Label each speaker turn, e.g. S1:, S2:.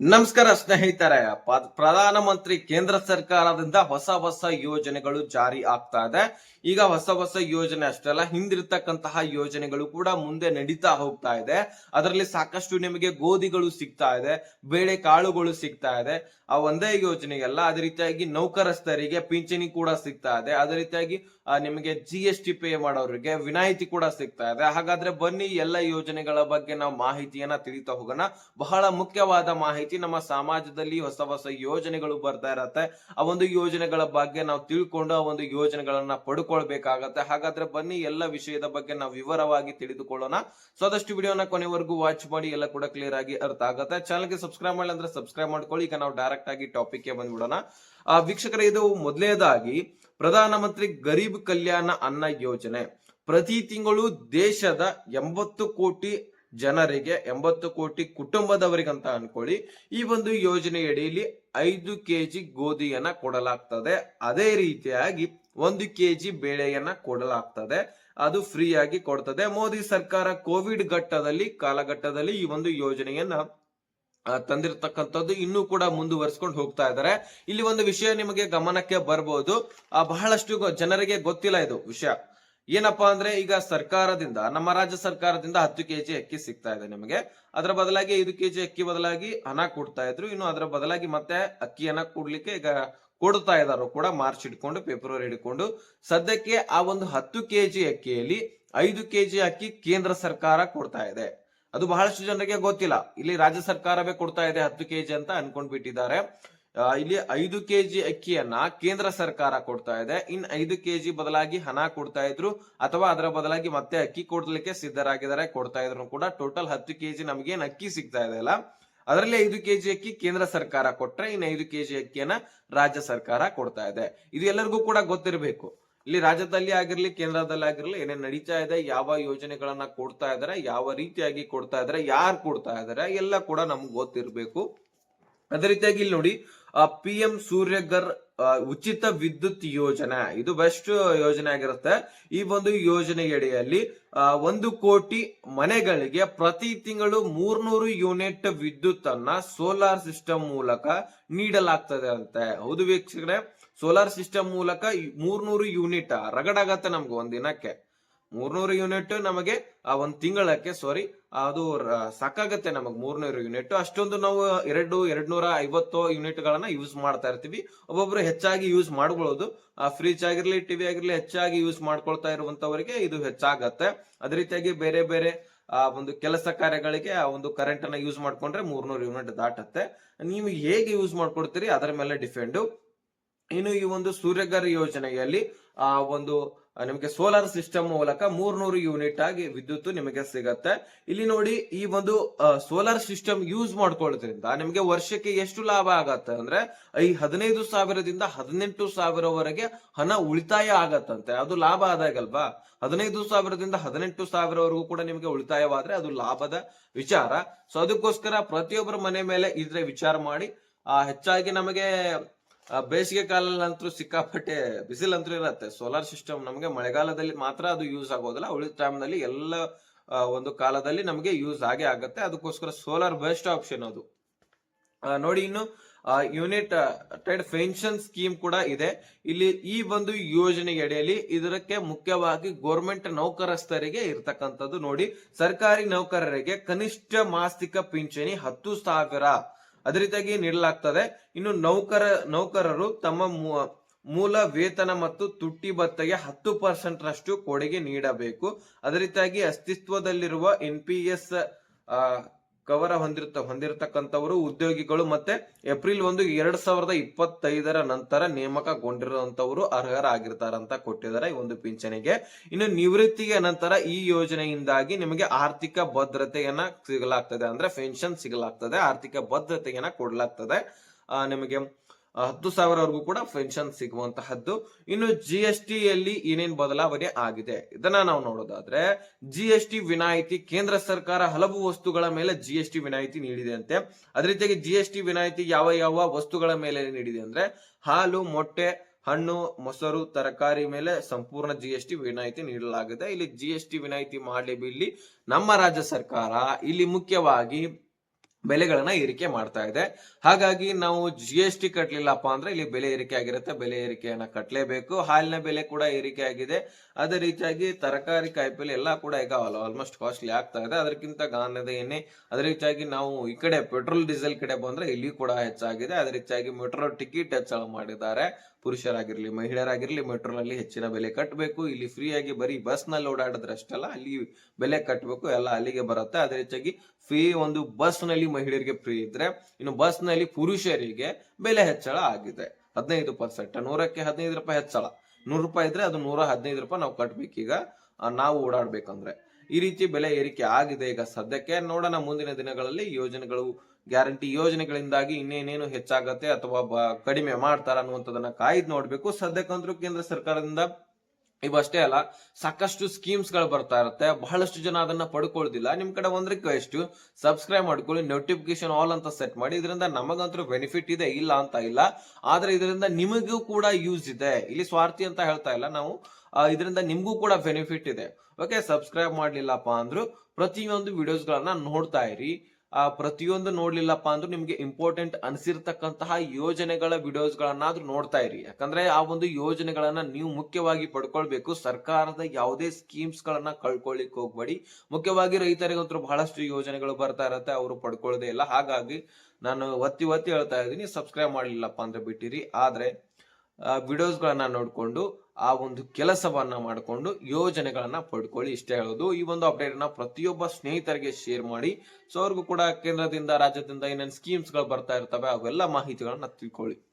S1: ನಮಸ್ಕಾರ ಸ್ನೇಹಿತರೆ. ಪ್ರಧಾನಮಂತ್ರಿ ಕೇಂದ್ರ ಸರ್ಕಾರದಿಂದ ಹೊಸ ಹೊಸ ಯೋಜನೆಗಳು ಜಾರಿ ಆಗ್ತಾ ಇದೆ. ಈಗ ಹೊಸ ಹೊಸ ಯೋಜನೆ ಅಷ್ಟೇ ಅಲ್ಲ, ಹಿಂದಿರ್ತಕ್ಕಂತಹ ಯೋಜನೆಗಳು ಕೂಡ ಮುಂದೆ ನಡೀತಾ ಹೋಗ್ತಾ ಇದೆ. ಅದರಲ್ಲಿ ಸಾಕಷ್ಟು ನಿಮಗೆ ಗೋಧಿಗಳು ಸಿಗ್ತಾ ಇದೆ, ಬೇಳೆ ಕಾಳುಗಳು ಸಿಗ್ತಾ ಇದೆ. ಆ ಒಂದೇ ಯೋಜನೆಗೆಲ್ಲ ಅದೇ ರೀತಿಯಾಗಿ ನೌಕರಸ್ಥರಿಗೆ ಪಿಂಚಣಿ ಕೂಡ ಸಿಗ್ತಾ ಇದೆ. ಅದೇ ರೀತಿಯಾಗಿ ನಿಮಗೆ ಜಿ ಎಸ್ ಟಿ ಪೇ ಮಾಡೋರಿಗೆ ವಿನಾಯಿತಿ ಕೂಡ ಸಿಗ್ತಾ ಇದೆ. ಹಾಗಾದ್ರೆ ಬನ್ನಿ ಎಲ್ಲ ಯೋಜನೆಗಳ ಬಗ್ಗೆ ನಾವು ಮಾಹಿತಿಯನ್ನ ತಿಳಿತಾ ಹೋಗೋಣ. ಬಹಳ ಮುಖ್ಯವಾದ ಮಾಹಿತಿ ನಮ್ಮ ಸಮಾಜದಲ್ಲಿ ಹೊಸ ಹೊಸ ಯೋಜನೆಗಳು ಬರ್ತಾ ಇರತ್ತೆ. ಆ ಒಂದು ಯೋಜನೆಗಳ ಬಗ್ಗೆ ನಾವು ತಿಳ್ಕೊಂಡು ಆ ಒಂದು ಯೋಜನೆಗಳನ್ನ ಪಡ್ಕೊಳ್ಬೇಕಾಗತ್ತೆ. ಹಾಗಾದ್ರೆ ಬನ್ನಿ ಎಲ್ಲ ವಿಷಯದ ಬಗ್ಗೆ ನಾವು ವಿವರವಾಗಿ ತಿಳಿದುಕೊಳ್ಳೋಣ. ಸೊ ಆದಷ್ಟು ವಿಡಿಯೋನ ಕೊನೆವರೆಗೂ ವಾಚ್ ಮಾಡಿ ಎಲ್ಲ ಕೂಡ ಕ್ಲಿಯರ್ ಆಗಿ ಅರ್ಥ ಆಗುತ್ತೆ. ಚಾನಲ್ಗೆ ಸಬ್ಸ್ಕ್ರೈಬ್ ಮಾಡಿ ಅಂದ್ರೆ ಸಬ್ಸ್ಕ್ರೈಬ್ ಮಾಡ್ಕೊಳ್ಳಿ. ಈಗ ನಾವು ಡೈರೆಕ್ಟ್ ಆಗಿ ಟಾಪಿಕ್ಗೆ ಬಂದ್ಬಿಡೋಣ. ಆ, ವೀಕ್ಷಕರೇ, ಇದು ಮೊದಲನೇದಾಗಿ ಪ್ರಧಾನಮಂತ್ರಿ ಗರೀಬ್ ಕಲ್ಯಾಣ ಅನ್ನ ಯೋಜನೆ. ಪ್ರತಿ ತಿಂಗಳು ದೇಶದ ಎಂಬತ್ತು ಕೋಟಿ ಜನರಿಗೆ ಎಂಬತ್ತು ಕೋಟಿ ಕುಟುಂಬದವರಿಗಂತ ಅನ್ಕೊಳ್ಳಿ. ಈ ಒಂದು ಯೋಜನೆಯಡಿಯಲ್ಲಿ ಐದು ಕೆಜಿ ಗೋಧಿಯನ್ನ ಕೊಡಲಾಗ್ತದೆ. ಅದೇ ರೀತಿಯಾಗಿ ಒಂದು ಕೆಜಿ ಬೇಳೆಯನ್ನ ಕೊಡಲಾಗ್ತದೆ. ಅದು ಫ್ರೀ ಆಗಿ ಕೊಡ್ತದೆ. ಮೋದಿ ಸರ್ಕಾರ ಕೋವಿಡ್ ಘಟ್ಟದಲ್ಲಿ, ಕಾಲಘಟ್ಟದಲ್ಲಿ ಈ ಒಂದು ಯೋಜನೆಯನ್ನ ತಂದಿರತಕ್ಕಂಥದ್ದು ಇನ್ನೂ ಕೂಡ ಮುಂದುವರಿಸ್ಕೊಂಡು ಹೋಗ್ತಾ ಇದ್ದಾರೆ. ಇಲ್ಲಿ ಒಂದು ವಿಷಯ ನಿಮಗೆ ಗಮನಕ್ಕೆ ಬರ್ಬೋದು. ಬಹಳಷ್ಟು ಜನರಿಗೆ ಗೊತ್ತಿಲ್ಲ ಇದು ವಿಷಯ. ಏನಪ್ಪಾ ಅಂದ್ರೆ ಈಗ ಸರ್ಕಾರದಿಂದ ನಮ್ಮ ರಾಜ್ಯ ಸರ್ಕಾರದಿಂದ ಹತ್ತು ಕೆಜಿ ಅಕ್ಕಿ ಸಿಗ್ತಾ ಇದೆ ನಿಮಗೆ. ಅದರ ಬದಲಾಗಿ ಐದು ಕೆಜಿ ಅಕ್ಕಿ ಬದಲಾಗಿ ಹಣ ಕೊಡ್ತಾ ಇದ್ರು. ಇನ್ನು ಅದರ ಬದಲಾಗಿ ಮತ್ತೆ ಅಕ್ಕಿಯನ್ನ ಕೊಡ್ಲಿಕ್ಕೆ ಈಗ ಕೊಡ್ತಾ ಇದಾರು ಕೂಡ ಮಾರ್ಚ್ ಇಟ್ಕೊಂಡು ಫೆಬ್ರವರಿ ಹಿಡ್ಕೊಂಡು. ಸದ್ಯಕ್ಕೆ ಆ ಒಂದು ಹತ್ತು ಕೆಜಿ ಅಕ್ಕಿಯಲ್ಲಿ ಐದು ಕೆಜಿ ಅಕ್ಕಿ ಕೇಂದ್ರ ಸರ್ಕಾರ ಕೊಡ್ತಾ ಇದೆ. ಅದು ಬಹಳಷ್ಟು ಜನರಿಗೆ ಗೊತ್ತಿಲ್ಲ. ಇಲ್ಲಿ ರಾಜ್ಯ ಸರ್ಕಾರವೇ ಕೊಡ್ತಾ ಇದೆ ಹತ್ತು ಕೆಜಿ ಅಂತ ಅನ್ಕೊಂಡ್ ಬಿಟ್ಟಿದ್ದಾರೆ ಆ, ಇಲ್ಲಿ ಐದು ಕೆಜಿ ಅಕ್ಕಿಯನ್ನ ಕೇಂದ್ರ ಸರ್ಕಾರ ಕೊಡ್ತಾ ಇದೆ. ಇನ್ ಐದು ಕೆಜಿ ಬದಲಾಗಿ ಹಣ ಕೊಡ್ತಾ ಇದ್ರು ಅಥವಾ ಅದರ ಬದಲಾಗಿ ಮತ್ತೆ ಅಕ್ಕಿ ಕೊಡ್ಲಿಕ್ಕೆ ಸಿದ್ಧರಾಗಿದ್ದಾರೆ, ಕೊಡ್ತಾ ಇದ್ರು ಕೂಡ ಟೋಟಲ್ ಹತ್ತು ಕೆಜಿ ನಮಗೆ ಏನ್ ಅಕ್ಕಿ ಸಿಗ್ತಾ ಇದೆ ಅಲ್ಲ? ಅದರಲ್ಲಿ ಐದು ಕೆಜಿ ಅಕ್ಕಿ ಕೇಂದ್ರ ಸರ್ಕಾರ ಕೊಟ್ರೆ ಇನ್ ಐದು ಕೆಜಿ ಅಕ್ಕಿಯನ್ನ ರಾಜ್ಯ ಸರ್ಕಾರ ಕೊಡ್ತಾ ಇದೆ. ಇದು ಎಲ್ಲರಿಗೂ ಕೂಡ ಗೊತ್ತಿರಬೇಕು. ಇಲ್ಲಿ ರಾಜ್ಯದಲ್ಲಿ ಆಗಿರ್ಲಿ, ಕೇಂದ್ರದಲ್ಲಿ ಆಗಿರ್ಲಿ ಏನೇನ್ ನಡೀತಾ ಇದೆ, ಯಾವ ಯೋಜನೆಗಳನ್ನ ಕೊಡ್ತಾ ಇದಾರೆ, ಯಾವ ರೀತಿಯಾಗಿ ಕೊಡ್ತಾ ಇದಾರೆ, ಯಾರು ಕೊಡ್ತಾ ಇದಾರೆ, ಎಲ್ಲ ಕೂಡ ನಮ್ಗೆ ಗೊತ್ತಿರಬೇಕು. ಅದೇ ರೀತಿಯಾಗಿ ಇಲ್ಲಿ ನೋಡಿ ಪಿ ಎಂ ಸೂರ್ಯಗರ್ ಉಚಿತ ವಿದ್ಯುತ್ ಯೋಜನೆ. ಇದು ಬೆಸ್ಟ್ ಯೋಜನೆ ಆಗಿರುತ್ತೆ. ಈ ಒಂದು ಯೋಜನೆಯಡಿಯಲ್ಲಿ ಒಂದು ಕೋಟಿ ಮನೆಗಳಿಗೆ ಪ್ರತಿ ತಿಂಗಳು ಮೂರ್ನೂರು ಯೂನಿಟ್ ವಿದ್ಯುತ್ ಅನ್ನ ಸೋಲಾರ್ ಸಿಸ್ಟಮ್ ಮೂಲಕ ನೀಡಲಾಗ್ತದೆ ಅಂತೆ. ಹೌದು ವೀಕ್ಷಕರೇ? ಸೋಲಾರ್ ಸಿಸ್ಟಮ್ ಮೂಲಕ ಮೂರ್ನೂರು ಯೂನಿಟ್ ರಗಡಾಗತ್ತೆ ನಮ್ಗೆ ಒಂದ್ ದಿನಕ್ಕೆ ಮೂರ್ನೂರು ಯೂನಿಟ್ ನಮಗೆ ಆ ಒಂದ್ ತಿಂಗಳಕ್ಕೆ, ಸಾರಿ ಅದು ಸಾಕಾಗತ್ತೆ ನಮಗ್ ಮೂರ್ನೂರು ಯೂನಿಟ್ ಅಷ್ಟೊಂದು ನಾವು ಎರಡು ಎರಡ್ ನೂರ ಐವತ್ತು ಯೂನಿಟ್ ಗಳನ್ನ ಯೂಸ್ ಮಾಡ್ತಾ ಇರ್ತೀವಿ. ಒಬ್ಬೊಬ್ರು ಹೆಚ್ಚಾಗಿ ಯೂಸ್ ಮಾಡ್ಕೊಳ್ಳೋದು. ಆ ಫ್ರಿಜ್ ಆಗಿರ್ಲಿ ಟಿವಿ ಆಗಿರ್ಲಿ, ಹೆಚ್ಚಾಗಿ ಯೂಸ್ ಮಾಡ್ಕೊಳ್ತಾ ಇರುವಂತವರಿಗೆ ಇದು ಹೆಚ್ಚಾಗತ್ತೆ. ಅದೇ ರೀತಿಯಾಗಿ ಬೇರೆ ಬೇರೆ, ಆ, ಒಂದು ಕೆಲಸ ಕಾರ್ಯಗಳಿಗೆ ಆ ಒಂದು ಕರೆಂಟ್ ಅನ್ನ ಯೂಸ್ ಮಾಡ್ಕೊಂಡ್ರೆ ಮೂರ್ನೂರು ಯೂನಿಟ್ ದಾಟತ್ತೆ. ನೀವು ಹೇಗೆ ಯೂಸ್ ಮಾಡ್ಕೊಡ್ತೀರಿ? ಅದರ ಮೇಲೆ ಡಿಪೆಂಡು ಇನ್ನು ಈ ಒಂದು ಸೂರ್ಯಗರ್ ಯೋಜನೆಯಲ್ಲಿ, ಆ, ಒಂದು ನಿಮಗೆ ಸೋಲಾರ್ ಸಿಸ್ಟಮ್ ಮೂಲಕ ಮೂರ್ನೂರು ಯೂನಿಟ್ ಆಗಿ ವಿದ್ಯುತ್ ನಿಮಗೆ ಸಿಗತ್ತೆ. ಇಲ್ಲಿ ನೋಡಿ, ಈ ಒಂದು ಸೋಲಾರ್ ಸಿಸ್ಟಮ್ ಯೂಸ್ ಮಾಡ್ಕೊಳ್ಳೋದ್ರಿಂದ ನಿಮಗೆ ವರ್ಷಕ್ಕೆ ಎಷ್ಟು ಲಾಭ ಆಗತ್ತೆ ಅಂದ್ರೆ, ಈ ಹದಿನೈದು ಸಾವಿರದಿಂದ ಹದಿನೆಂಟು ಸಾವಿರವರೆಗೆ ಹಣ ಉಳಿತಾಯ ಆಗತ್ತಂತೆ. ಅದು ಲಾಭ ಆದಾಗಲ್ವಾ? ಹದಿನೈದು ಸಾವಿರದಿಂದ ಹದಿನೆಂಟು ಸಾವಿರವರೆಗೂ ಕೂಡ ನಿಮಗೆ ಉಳಿತಾಯವಾದ್ರೆ ಅದು ಲಾಭದ ವಿಚಾರ. ಸೊ, ಅದಕ್ಕೋಸ್ಕರ ಪ್ರತಿಯೊಬ್ಬರ ಮನೆ ಮೇಲೆ ಇದ್ರೆ ವಿಚಾರ ಮಾಡಿ. ಹೆಚ್ಚಾಗಿ ನಮಗೆ ಬೇಸಿಗೆ ಕಾಲಲ್ಲಂತೂ ಸಿಕ್ಕಾಪಟ್ಟೆ ಬಿಸಿಲಂತೂ ಇರತ್ತೆ. ಸೋಲಾರ್ ಸಿಸ್ಟಮ್ ನಮಗೆ ಮಳೆಗಾಲದಲ್ಲಿ ಮಾತ್ರ ಅದು ಯೂಸ್ ಆಗೋದಿಲ್ಲ. ಉಳಿದ ಟೈಮ್ನಲ್ಲಿ ಎಲ್ಲ ಒಂದು ಕಾಲದಲ್ಲಿ ನಮಗೆ ಯೂಸ್ ಆಗೇ ಆಗುತ್ತೆ. ಅದಕ್ಕೋಸ್ಕರ ಸೋಲಾರ್ ಬೆಸ್ಟ್ ಆಪ್ಷನ್ ಅದು. ನೋಡಿ ಇನ್ನು ಯೂನಿಟ್ ಟೆಡ್ ಪೆನ್ಷನ್ ಸ್ಕೀಮ್ ಕೂಡ ಇದೆ. ಇಲ್ಲಿ ಈ ಒಂದು ಯೋಜನೆ ಅಡಿಯಲ್ಲಿ ಇದಕ್ಕೆ ಮುಖ್ಯವಾಗಿ ಗೋರ್ಮೆಂಟ್ ನೌಕರಸ್ಥರಿಗೆ ಇರ್ತಕ್ಕಂಥದ್ದು ನೋಡಿ, ಸರ್ಕಾರಿ ನೌಕರರಿಗೆ ಕನಿಷ್ಠ ಮಾಸಿಕ ಪಿಂಚಣಿ ಹತ್ತು ಸಾವಿರ ಅದೇ ರೀತಿಯಾಗಿ ನೀಡಲಾಗ್ತದೆ. ಇನ್ನು ನೌಕರ, ನೌಕರರು ತಮ್ಮ ಮೂಲ ವೇತನ ಮತ್ತು ತುಟ್ಟಿ ಭತ್ತೆಗೆ ಹತ್ತು ಪರ್ಸೆಂಟ್ ರಷ್ಟು ಕೊಡುಗೆ ನೀಡಬೇಕು. ಅದೇ ರೀತಿಯಾಗಿ ಅಸ್ತಿತ್ವದಲ್ಲಿರುವ ಎನ್ ಪಿ ಎಸ್ ಕವರ ಹೊಂದಿರ್ತ, ಹೊಂದಿರತಕ್ಕಂಥವರು ಉದ್ಯೋಗಿಗಳು ಮತ್ತೆ ಏಪ್ರಿಲ್ ಒಂದು ಎರಡ್ ಸಾವಿರದ ಇಪ್ಪತ್ತೈದರ ನಂತರ ನೇಮಕಗೊಂಡಿರುವಂತವರು ಅರ್ಹರಾಗಿರ್ತಾರಂತ ಕೊಟ್ಟಿದ್ದಾರೆ ಈ ಒಂದು ಪಿಂಚಣಿಗೆ. ಇನ್ನು ನಿವೃತ್ತಿಗೆ ನಂತರ ಈ ಯೋಜನೆಯಿಂದಾಗಿ ನಿಮಗೆ ಆರ್ಥಿಕ ಭದ್ರತೆಯನ್ನ ಸಿಗಲಾಗ್ತದೆ. ಅಂದ್ರೆ ಪೆನ್ಷನ್ ಸಿಗಲಾಗ್ತದೆ. ಆರ್ಥಿಕ ಭದ್ರತೆಯನ್ನ ಕೊಡಲಾಗ್ತದೆ. ನಿಮಗೆ ಹತ್ತು ಸಾವಿರವರೆಗೂ ಕೂಡ ಪೆನ್ಷನ್ ಸಿಗುವಂತಹದ್ದು. ಇನ್ನು ಜಿ ಎಸ್ ಟಿಯಲ್ಲಿ ಏನೇನು ಬದಲಾವಣೆ ಆಗಿದೆ? ಇದನ್ನ ನಾವು ನೋಡೋದಾದ್ರೆ ಜಿ ಎಸ್ ಟಿ ವಿನಾಯಿತಿ ಕೇಂದ್ರ ಸರ್ಕಾರ ಹಲವು ವಸ್ತುಗಳ ಮೇಲೆ ಜಿ ಎಸ್ ಟಿ ವಿನಾಯಿತಿ ನೀಡಿದೆ ಅಂತೆ. ಅದೇ ರೀತಿಯಾಗಿ ಜಿ ಎಸ್ ಟಿ ವಿನಾಯಿತಿ ಯಾವ ಯಾವ ವಸ್ತುಗಳ ಮೇಲೆ ನೀಡಿದೆ ಅಂದ್ರೆ, ಹಾಲು, ಮೊಟ್ಟೆ, ಹಣ್ಣು, ಮೊಸರು, ತರಕಾರಿ ಮೇಲೆ ಸಂಪೂರ್ಣ ಜಿ ಎಸ್ ಟಿ ವಿನಾಯಿತಿ ನೀಡಲಾಗಿದೆ. ಇಲ್ಲಿ ಜಿ ಎಸ್ ಟಿ ವಿನಾಯಿತಿ ಮಾಡಲಿ ಇಲ್ಲಿ ನಮ್ಮ ರಾಜ್ಯ ಸರ್ಕಾರ. ಇಲ್ಲಿ ಮುಖ್ಯವಾಗಿ ಬೆಲೆಗಳನ್ನ ಏರಿಕೆ ಮಾಡ್ತಾ ಇದೆ. ಹಾಗಾಗಿ ನಾವು ಜಿ ಎಸ್ ಟಿ ಕಟ್ಲಿಲ್ಲಪ್ಪ ಅಂದ್ರೆ ಇಲ್ಲಿ ಬೆಲೆ ಏರಿಕೆ ಆಗಿರುತ್ತೆ. ಬೆಲೆ ಏರಿಕೆಯನ್ನ ಕಟ್ಟಲೇಬೇಕು ಹಾಲಿನ ಬೆಲೆ ಕೂಡ ಏರಿಕೆ ಆಗಿದೆ. ಅದೇ ರೀತಿಯಾಗಿ ತರಕಾರಿ, ಕಾಯಿಪಲ್ಲೆ ಎಲ್ಲ ಕೂಡ ಈಗ ಆಲ್ಮೋಸ್ಟ್ ಕಾಸ್ಟ್ಲಿ ಆಗ್ತಾ ಇದೆ. ಅದಕ್ಕಿಂತ ಗಾಂಧದ ಎಣ್ಣೆ ಅದೇ ರೀತಿಯಾಗಿ ನಾವು ಈ ಕಡೆ ಪೆಟ್ರೋಲ್ ಡೀಸೆಲ್ ಕಡೆ ಬಂದ್ರೆ ಇಲ್ಲಿ ಕೂಡ ಹೆಚ್ಚಾಗಿದೆ. ಅದೇ ರೀತಿಯಾಗಿ ಮೆಟ್ರೋ ಟಿಕೆಟ್ ಹೆಚ್ಚಳ ಮಾಡಿದ್ದಾರೆ. ಪುರುಷರಾಗಿರ್ಲಿ, ಮಹಿಳೆಯರಾಗಿರ್ಲಿ, ಮೆಟ್ರೋನಲ್ಲಿ ಹೆಚ್ಚಿನ ಬೆಲೆ ಕಟ್ಟಬೇಕು ಇಲ್ಲಿ ಫ್ರೀಯಾಗಿ ಬರೀ ಬಸ್ನಲ್ಲಿ ಓಡಾಡಿದ್ರೆ ಅಷ್ಟಲ್ಲ, ಅಲ್ಲಿ ಬೆಲೆ ಕಟ್ಟಬೇಕು ಎಲ್ಲ ಅಲ್ಲಿಗೆ ಬರುತ್ತೆ. ಅದೇ ಹೆಚ್ಚಾಗಿ ಫ್ರೀ ಒಂದು ಬಸ್ನಲ್ಲಿ ಮಹಿಳೆಯರಿಗೆ ಫ್ರೀ ಇದ್ರೆ, ಇನ್ನು ಬಸ್ನಲ್ಲಿ ಪುರುಷರಿಗೆ ಬೆಲೆ ಹೆಚ್ಚಳ ಆಗಿದೆ. ಹದಿನೈದು ಪರ್ಸೆಂಟ್ ನೂರಕ್ಕೆ ಹದಿನೈದು ರೂಪಾಯಿ ಹೆಚ್ಚಳ. ನೂರು ರೂಪಾಯಿ ಇದ್ರೆ ಅದು ನೂರ ಹದಿನೈದು ರೂಪಾಯಿ ನಾವು ಕಟ್ಬೇಕೀಗ. ನಾವು ಓಡಾಡ್ಬೇಕಂದ್ರೆ. ಈ ರೀತಿ ಬೆಲೆ ಏರಿಕೆ ಆಗಿದೆ ಈಗ ಸದ್ಯಕ್ಕೆ. ನೋಡೋಣ ಮುಂದಿನ ದಿನಗಳಲ್ಲಿ ಯೋಜನೆಗಳು ಗ್ಯಾರಂಟಿ ಯೋಜನೆಗಳಿಂದಾಗಿ ಇನ್ನೇನೇನು ಹೆಚ್ಚಾಗತ್ತೆ ಅಥವಾ ಕಡಿಮೆ ಮಾಡ್ತಾರ ಅನ್ನುವಂಥದ್ದನ್ನ ಕಾಯ್ದು ನೋಡ್ಬೇಕು. ಸದ್ಯಕ್ಕಂದ್ರೂ ಕೇಂದ್ರ ಸರ್ಕಾರದಿಂದ ಇವಷ್ಟೇ ಅಲ್ಲ, ಸಾಕಷ್ಟು ಸ್ಕೀಮ್ಸ್ಗಳು ಬರ್ತಾ ಇರುತ್ತೆ. ಬಹಳಷ್ಟು ಜನ ಅದನ್ನ ಪಡ್ಕೊಳ್ಳೋದಿಲ್ಲ ನಿಮ್ ಕಡೆ ಒಂದ್ ರಿಕ್ವೆಸ್ಟ್ ಸಬ್ಸ್ಕ್ರೈಬ್ ಮಾಡ್ಕೊಳ್ಳಿ ನೋಟಿಫಿಕೇಶನ್ ಆಲ್ ಅಂತ ಸೆಟ್ ಮಾಡಿ. ಇದರಿಂದ ನಮಗಂತೂ ಬೆನಿಫಿಟ್ ಇದೆ, ಇಲ್ಲ ಅಂತ ಇಲ್ಲ. ಆದ್ರೆ ಇದರಿಂದ ನಿಮಗೂ ಕೂಡ ಯೂಸ್ ಇದೆ. ಇಲ್ಲಿ ಸ್ವಾರ್ಥಿ ಅಂತ ಹೇಳ್ತಾ ಇಲ್ಲ ನಾವು. ಇದರಿಂದ ನಿಮಗೂ ಕೂಡ ಬೆನಿಫಿಟ್ ಇದೆ. ಓಕೆ ಸಬ್ಸ್ಕ್ರೈಬ್ ಮಾಡ್ಲಿಲ್ಲಪ್ಪ ಅಂದ್ರು ಪ್ರತಿಯೊಂದು ವಿಡಿಯೋಸ್ ಗಳನ್ನ ನೋಡ್ತಾ ಇರಿ. ಆ, ಪ್ರತಿಯೊಂದು ನೋಡ್ಲಿಲ್ಲಪ್ಪ ಅಂದ್ರೂ ನಿಮ್ಗೆ ಇಂಪಾರ್ಟೆಂಟ್ ಅನಿಸಿರ್ತಕ್ಕಂತಹ ಯೋಜನೆಗಳ ವಿಡಿಯೋಸ್ ಗಳನ್ನಾದ್ರೂ ನೋಡ್ತಾ ಇರಿ. ಯಾಕಂದ್ರೆ ಆ ಒಂದು ಯೋಜನೆಗಳನ್ನ ನೀವು ಮುಖ್ಯವಾಗಿ ಪಡ್ಕೊಳ್ಬೇಕು. ಸರ್ಕಾರದ ಯಾವುದೇ ಸ್ಕೀಮ್ಸ್ ಗಳನ್ನ ಕಳ್ಕೊಳ್ಳಿಕ್ ಹೋಗ್ಬೇಡಿ. ಮುಖ್ಯವಾಗಿ ರೈತರಿಗಂತೂ ಬಹಳಷ್ಟು ಯೋಜನೆಗಳು ಬರ್ತಾ ಇರತ್ತೆ, ಅವರು ಪಡ್ಕೊಳ್ಳೋದೇ ಇಲ್ಲ. ಹಾಗಾಗಿ ನಾನು ಒತ್ತಿ ಒತ್ತಿ ಹೇಳ್ತಾ ಇದ್ದೀನಿ. ಸಬ್ಸ್ಕ್ರೈಬ್ ಮಾಡ್ಲಿಲ್ಲಪ್ಪ ಅಂದ್ರೆ ಬಿಟ್ಟಿರಿ. ಆದ್ರೆ ವಿಡಿಯೋಸ್ ಗಳನ್ನ ನೋಡ್ಕೊಂಡು ಆ ಒಂದು ಕೆಲಸವನ್ನ ಮಾಡಿಕೊಂಡು ಯೋಜನೆಗಳನ್ನ ಪಡ್ಕೊಳ್ಳಿ. ಇಷ್ಟೇ ಹೇಳೋದು. ಈ ಒಂದು ಅಪ್ಡೇಟ್ನ ಪ್ರತಿಯೊಬ್ಬ ಸ್ನೇಹಿತರಿಗೆ ಶೇರ್ ಮಾಡಿ. ಸೊ ಅವ್ರಿಗೂ ಕೂಡ ಕೇಂದ್ರದಿಂದ, ರಾಜ್ಯದಿಂದ ಏನೇನು ಸ್ಕೀಮ್ಸ್ಗಳು ಬರ್ತಾ ಇರ್ತವೆ, ಅವೆಲ್ಲ ಮಾಹಿತಿಗಳನ್ನ ತಿಳ್ಕೊಳ್ಳಿ.